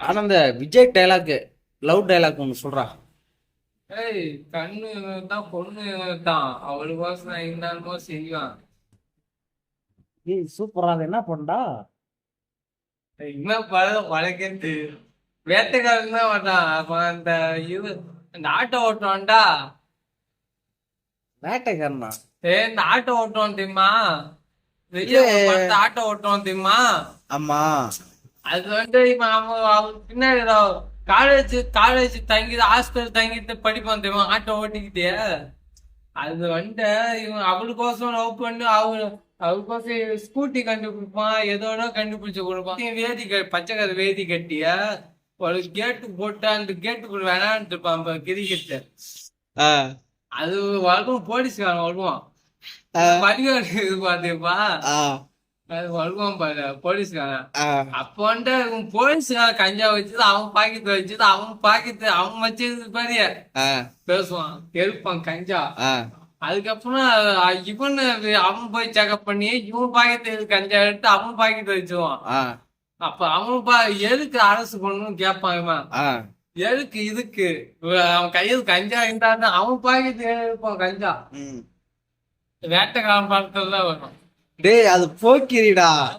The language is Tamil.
ஆனா இந்த விஜய் டைலாக் லவ் டைலாக் ஒன்று சொல்றா. ஏய் கண்ணு தான் பொண்ணு தான். அவளுக்கோசம் நான் என்னமோ செய்வான். ஏய் சூப்பரா அது என்ன பண்ணா? என்ன பழம் வழக்கத்து வேட்டைக்காரன் தான் வந்தான் அப்ப அந்த இது அந்த ஆட்டோ ஓட்டுவான்டா வேட்டைக்காரனா? ஏ இந்த ஆட்டோ ஓட்டுவான் தெரியுமா? விஜய் ஆட்டோ ஓட்டுவான் தெரியுமா? ஆமா. அது வந்து இவன் அவன் அவன் பின்னாடி காலேஜ் காலேஜ் தங்கி ஹாஸ்டல் தங்கிட்டு படிப்பான் தெரியுமா? ஆட்டோ ஓட்டிக்கிட்டே. அது வந்துட்டு இவன் அவளுக்கோசம் லவ் பண்ணி அவள் அவளுக்கோசம் ஸ்கூட்டி கண்டுபிடிப்பான் ஏதோட கண்டுபிடிச்சு கொடுப்பான். வேதி பச்சை கதை வேதி கட்டிய ஒரு கேட்டு போட்டு அந்த கேட்டுக்குள்ள வேணான்னு இருப்பான் கிரிக்கெட்டு. அது வழக்கம் போலீஸ்காரன் வருவான். ஆ, பரிகாரம் போலீஸ்காரன். அப்போ வந்து போலீஸ்காரன் கஞ்சா வச்சது அவன் பாக்கெட் வச்சது அவன் பாக்கெட் அவன் வச்சது பாரு. ஆ, பேசுவான் எடுப்பான் கஞ்சா. அதுக்கப்புறம் இவன் அவன் போய் செக்அப் பண்ணி இவன் பாக்கெட் கஞ்சா எடுத்து அவன் பாக்கெட் வச்சுவான் அப்ப அவன் பா எதுக்கு அரசு பண்ணணும்னு கேட்பான் இவன். எதுக்கு இதுக்கு? அவன் கையில் கஞ்சா இருந்தா அவன் பாக்கெட் எடுப்பான் கஞ்சா. வேட்டைக்காரன் படத்துல தான் வரும். டேய் அது போக்கிரிடா.